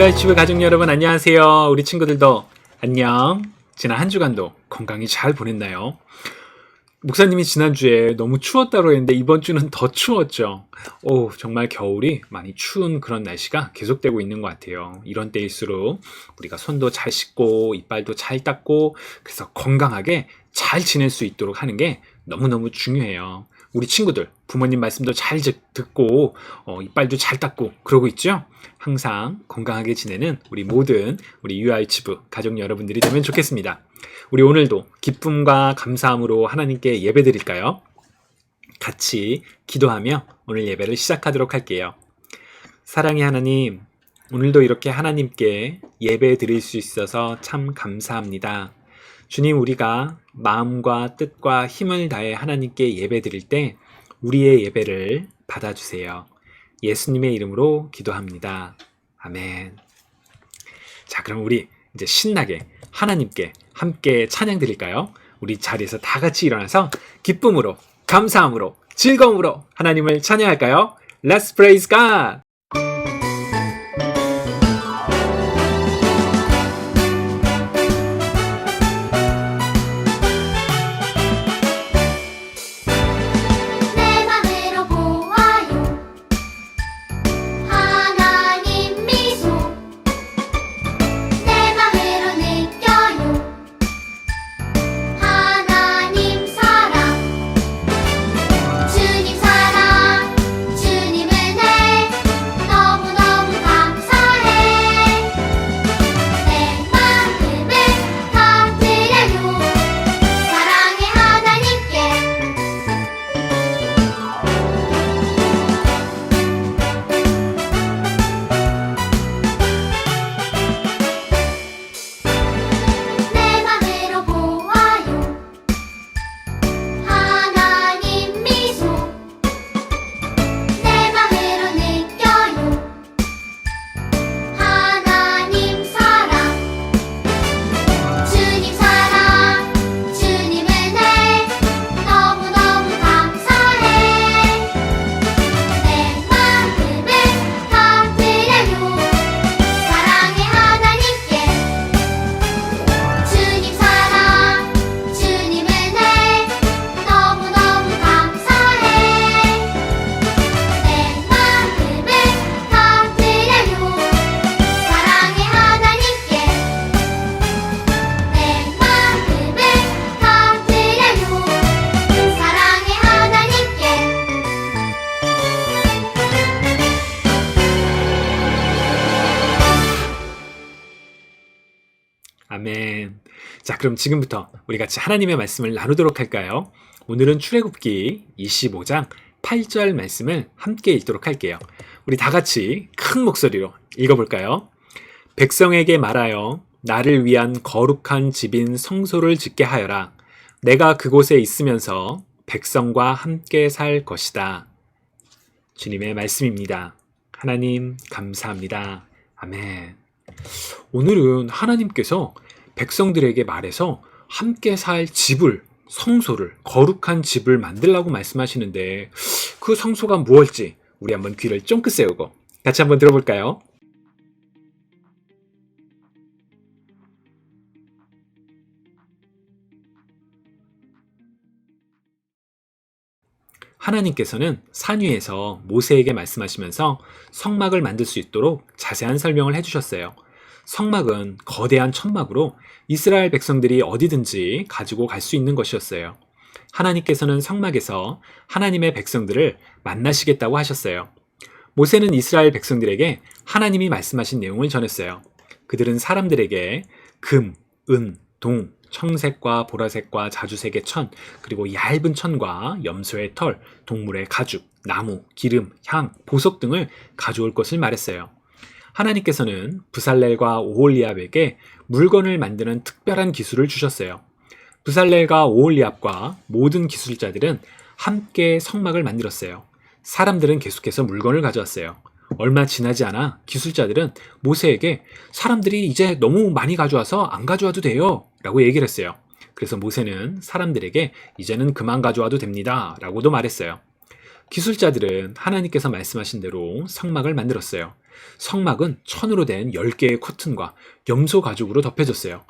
유아유치부 가족 여러분 안녕하세요. 우리 친구들도 안녕. 지난 한 주간도 건강히 잘 보냈나요? 목사님이 지난주에 너무 추웠다고 했는데 이번 주는 더 추웠죠. 오, 정말 겨울이 많이 추운 그런 날씨가 계속되고 있는 것 같아요. 이런 때일수록 우리가 손도 잘 씻고 이빨도 잘 닦고 그래서 건강하게 잘 지낼 수 있도록 하는 게 너무너무 중요해요. 우리 친구들 부모님 말씀도 잘 듣- 듣고 어, 이빨도 잘 닦고 그러고 있죠? 항상 건강하게 지내는 우리 모든 우리 유아이치부 가족 여러분들이 되면 좋겠습니다. 우리 오늘도 기쁨과 감사함으로 하나님께 예배 드릴까요? 같이 기도하며 오늘 예배를 시작하도록 할게요. 사랑의 하나님, 오늘도 이렇게 하나님께 예배 드릴 수 있어서 참 감사합니다. 주님, 우리가 마음과 뜻과 힘을 다해 하나님께 예배 드릴 때 우리의 예배를 받아주세요. 예수님의 이름으로 기도합니다. 아멘. 자, 그럼 우리 이제 신나게 하나님께 함께 찬양 드릴까요? 우리 자리에서 다 같이 일어나서 기쁨으로, 감사함으로, 즐거움으로 하나님을 찬양할까요? Let's praise God! 자, 그럼 지금부터 우리 같이 하나님의 말씀을 나누도록 할까요? 오늘은 출애굽기 25장 8절 말씀을 함께 읽도록 할게요. 우리 다 같이 큰 목소리로 읽어볼까요? 백성에게 말하여 나를 위한 거룩한 집인 성소를 짓게 하여라. 내가 그곳에 있으면서 백성과 함께 살 것이다. 주님의 말씀입니다. 하나님, 감사합니다. 아멘. 오늘은 하나님께서 백성들에게 말해서 함께 살 집을, 성소를, 거룩한 집을 만들라고 말씀하시는데 그 성소가 무엇일지 우리 한번 귀를 쫑긋 세우고 같이 한번 들어볼까요? 하나님께서는 산 위에서 모세에게 말씀하시면서 성막을 만들 수 있도록 자세한 설명을 해주셨어요. 성막은 거대한 천막으로 이스라엘 백성들이 어디든지 가지고 갈 수 있는 것이었어요. 하나님께서는 성막에서 하나님의 백성들을 만나시겠다고 하셨어요. 모세는 이스라엘 백성들에게 하나님이 말씀하신 내용을 전했어요. 그들은 사람들에게 금, 은, 동, 청색과 보라색과 자주색의 천, 그리고 얇은 천과 염소의 털, 동물의 가죽, 나무, 기름, 향, 보석 등을 가져올 것을 말했어요. 하나님께서는 부살렐과 오홀리압에게 물건을 만드는 특별한 기술을 주셨어요. 부살렐과 오홀리압과 모든 기술자들은 함께 성막을 만들었어요. 사람들은 계속해서 물건을 가져왔어요. 얼마 지나지 않아 기술자들은 모세에게 사람들이 이제 너무 많이 가져와서 안 가져와도 돼요. 라고 얘기를 했어요. 그래서 모세는 사람들에게 이제는 그만 가져와도 됩니다. 라고도 말했어요. 기술자들은 하나님께서 말씀하신 대로 성막을 만들었어요. 성막은 천으로 된 10개의 커튼과 염소 가죽으로 덮여졌어요.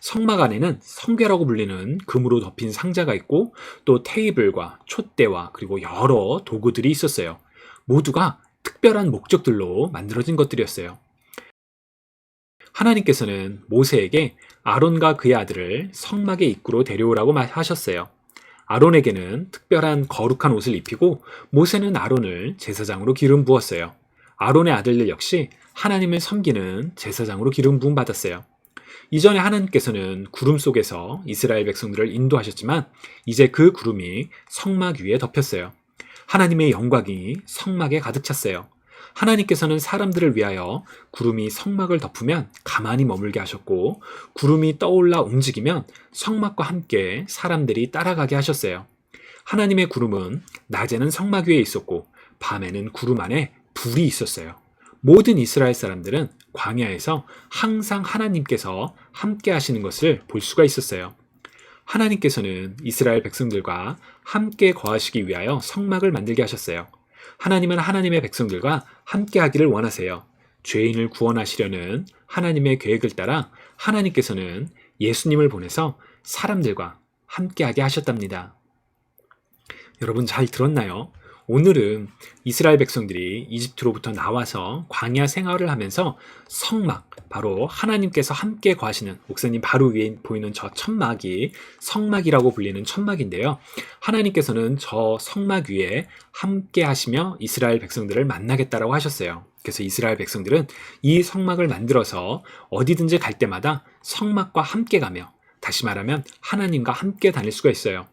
성막 안에는 성궤라고 불리는 금으로 덮인 상자가 있고 또 테이블과 촛대와 그리고 여러 도구들이 있었어요. 모두가 특별한 목적들로 만들어진 것들이었어요. 하나님께서는 모세에게 아론과 그의 아들을 성막의 입구로 데려오라고 하셨어요. 아론에게는 특별한 거룩한 옷을 입히고 모세는 아론을 제사장으로 기름 부었어요. 아론의 아들들 역시 하나님을 섬기는 제사장으로 기름 부음 받았어요. 이전에 하나님께서는 구름 속에서 이스라엘 백성들을 인도하셨지만 이제 그 구름이 성막 위에 덮였어요. 하나님의 영광이 성막에 가득 찼어요. 하나님께서는 사람들을 위하여 구름이 성막을 덮으면 가만히 머물게 하셨고 구름이 떠올라 움직이면 성막과 함께 사람들이 따라가게 하셨어요. 하나님의 구름은 낮에는 성막 위에 있었고 밤에는 구름 안에 불이 있었어요. 모든 이스라엘 사람들은 광야에서 항상 하나님께서 함께 하시는 것을 볼 수가 있었어요. 하나님께서는 이스라엘 백성들과 함께 거하시기 위하여 성막을 만들게 하셨어요. 하나님은 하나님의 백성들과 함께 하기를 원하세요. 죄인을 구원하시려는 하나님의 계획을 따라 하나님께서는 예수님을 보내서 사람들과 함께하게 하셨답니다. 여러분 잘 들었나요? 오늘은 이스라엘 백성들이 이집트로부터 나와서 광야 생활을 하면서 성막, 바로 하나님께서 함께 거하시는 목사님 바로 위에 보이는 저 천막이 성막이라고 불리는 천막인데요. 하나님께서는 저 성막 위에 함께 하시며 이스라엘 백성들을 만나겠다라고 하셨어요. 그래서 이스라엘 백성들은 이 성막을 만들어서 어디든지 갈 때마다 성막과 함께 가며 다시 말하면 하나님과 함께 다닐 수가 있어요.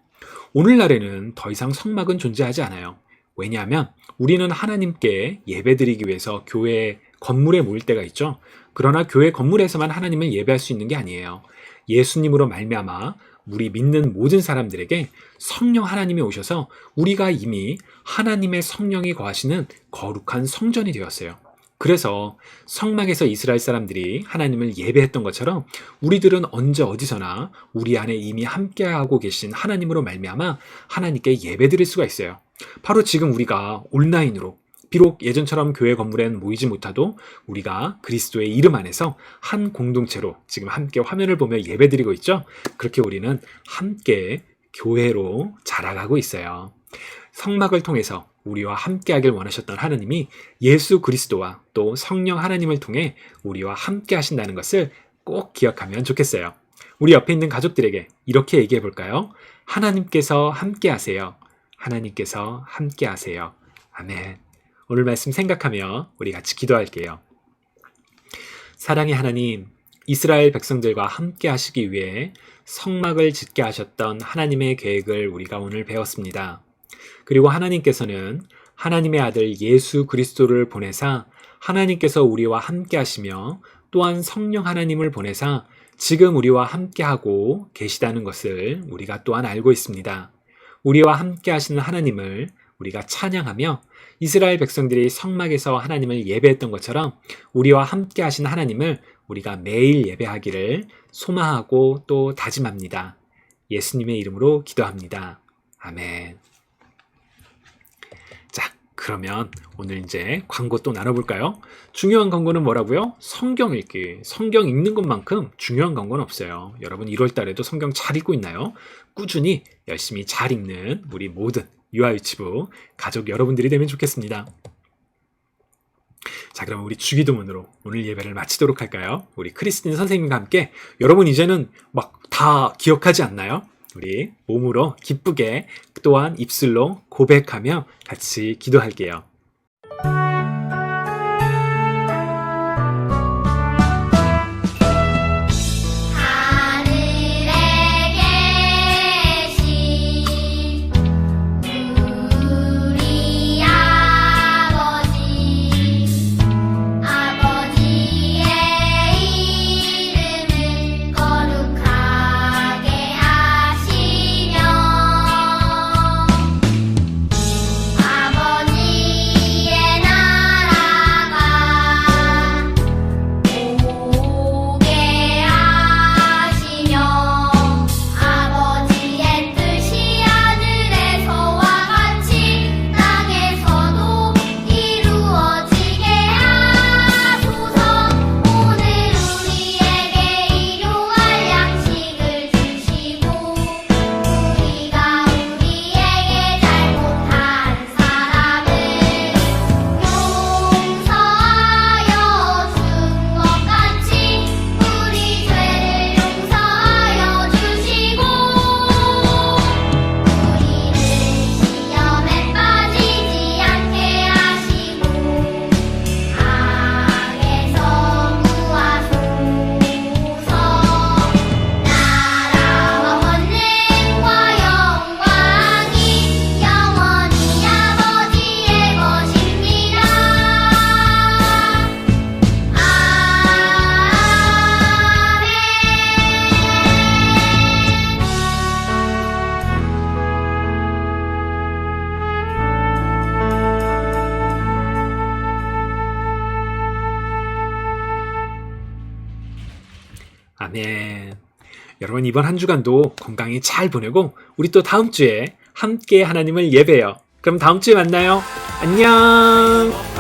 오늘날에는 더 이상 성막은 존재하지 않아요. 왜냐하면 우리는 하나님께 예배드리기 위해서 교회 건물에 모일 때가 있죠. 그러나 교회 건물에서만 하나님을 예배할 수 있는 게 아니에요. 예수님으로 말미암아 우리 믿는 모든 사람들에게 성령 하나님이 오셔서 우리가 이미 하나님의 성령이 거하시는 거룩한 성전이 되었어요. 그래서 성막에서 이스라엘 사람들이 하나님을 예배했던 것처럼 우리들은 언제 어디서나 우리 안에 이미 함께하고 계신 하나님으로 말미암아 하나님께 예배드릴 수가 있어요. 바로 지금 우리가 온라인으로 비록 예전처럼 교회 건물엔 모이지 못하도 우리가 그리스도의 이름 안에서 한 공동체로 지금 함께 화면을 보며 예배드리고 있죠. 그렇게 우리는 함께 교회로 자라가고 있어요. 성막을 통해서 우리와 함께하길 원하셨던 하나님이 예수 그리스도와 또 성령 하나님을 통해 우리와 함께 하신다는 것을 꼭 기억하면 좋겠어요. 우리 옆에 있는 가족들에게 이렇게 얘기해 볼까요? 하나님께서 함께 하세요. 하나님께서 함께 하세요. 아멘. 오늘 말씀 생각하며 우리 같이 기도할게요. 사랑의 하나님, 이스라엘 백성들과 함께 하시기 위해 성막을 짓게 하셨던 하나님의 계획을 우리가 오늘 배웠습니다. 그리고 하나님께서는 하나님의 아들 예수 그리스도를 보내사 하나님께서 우리와 함께 하시며 또한 성령 하나님을 보내사 지금 우리와 함께 하고 계시다는 것을 우리가 또한 알고 있습니다. 우리와 함께 하시는 하나님을 우리가 찬양하며 이스라엘 백성들이 성막에서 하나님을 예배했던 것처럼 우리와 함께 하신 하나님을 우리가 매일 예배하기를 소망하고 또 다짐합니다. 예수님의 이름으로 기도합니다. 아멘. 자, 그러면 오늘 이제 광고 또 나눠볼까요? 중요한 광고는 뭐라고요? 성경 읽기. 성경 읽는 것만큼 중요한 광고는 없어요. 여러분 1월 달에도 성경 잘 읽고 있나요? 꾸준히 열심히 잘 읽는 우리 모든 유아유치부 가족 여러분들이 되면 좋겠습니다. 자, 그럼 우리 주기도문으로 오늘 예배를 마치도록 할까요? 우리 크리스틴 선생님과 함께 여러분 이제는 막 다 기억하지 않나요? 우리 몸으로 기쁘게 또한 입술로 고백하며 같이 기도할게요. 아멘. 여러분 이번 한 주간도 건강히 잘 보내고 우리 또 다음 주에 함께 하나님을 예배요. 그럼 다음 주에 만나요. 안녕.